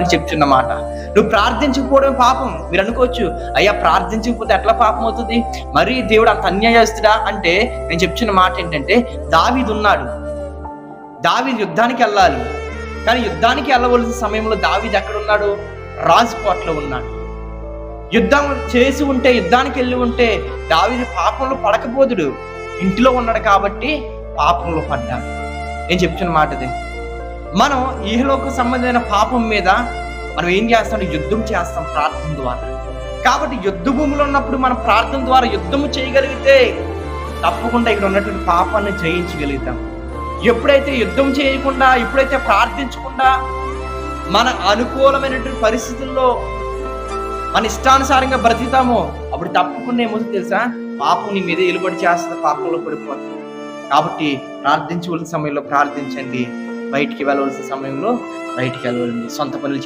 అని చెప్తున్న మాట. నువ్వు ప్రార్థించకపోవడం పాపం. మీరు అనుకోవచ్చు అయ్యా ప్రార్థించకపోతే ఎట్లా పాపం అవుతుంది? మరి దేవుడు అంత అన్యాయస్తుడా? అంటే నేను చెప్తున్న మాట ఏంటంటే దావీదు ఉన్నాడు. దావీదు యుద్ధానికి వెళ్ళాలి. కానీ యుద్ధానికి వెళ్ళవలసిన సమయంలో దావీదు ఎక్కడ ఉన్నాడు? రాజ్కోట్లో ఉన్నాడు. యుద్ధం చేసి ఉంటే యుద్ధానికి వెళ్ళి ఉంటే దావీదు పాపంలో పడకపోదుడు. ఇంటిలో ఉన్నాడు కాబట్టి పాపంలో పడ్డాడు. నేను చెప్తున్న మాటది. మనం ఈహలోకి సంబంధమైన పాపం మీద మనం ఏం చేస్తాం? యుద్ధం చేస్తాం ప్రార్థన ద్వారా. కాబట్టి యుద్ధ భూమిలో ఉన్నప్పుడు మనం ప్రార్థన ద్వారా యుద్ధము చేయగలిగితే తప్పకుండా ఇక్కడ ఉన్నటువంటి పాపాన్ని జయించగలుగుతాం. ఎప్పుడైతే యుద్ధం చేయకుండా ఎప్పుడైతే ప్రార్థించకుండా మన అనుకూలమైనటువంటి పరిస్థితుల్లో మన ఇష్టానుసారంగా బ్రతుకుతామో అప్పుడు తప్పకుండా ఏమవుతుంది తెలుసా? పాపం నీ మీద ఎలుబడి చేస్తుంది పాపంలో పడిపోతుంది. కాబట్టి ప్రార్థించవలసిన సమయంలో ప్రార్థించండి. బయటికి వెళ్ళవలసిన సమయంలో బయటికి వెళ్ళవలసింది సొంత పనులు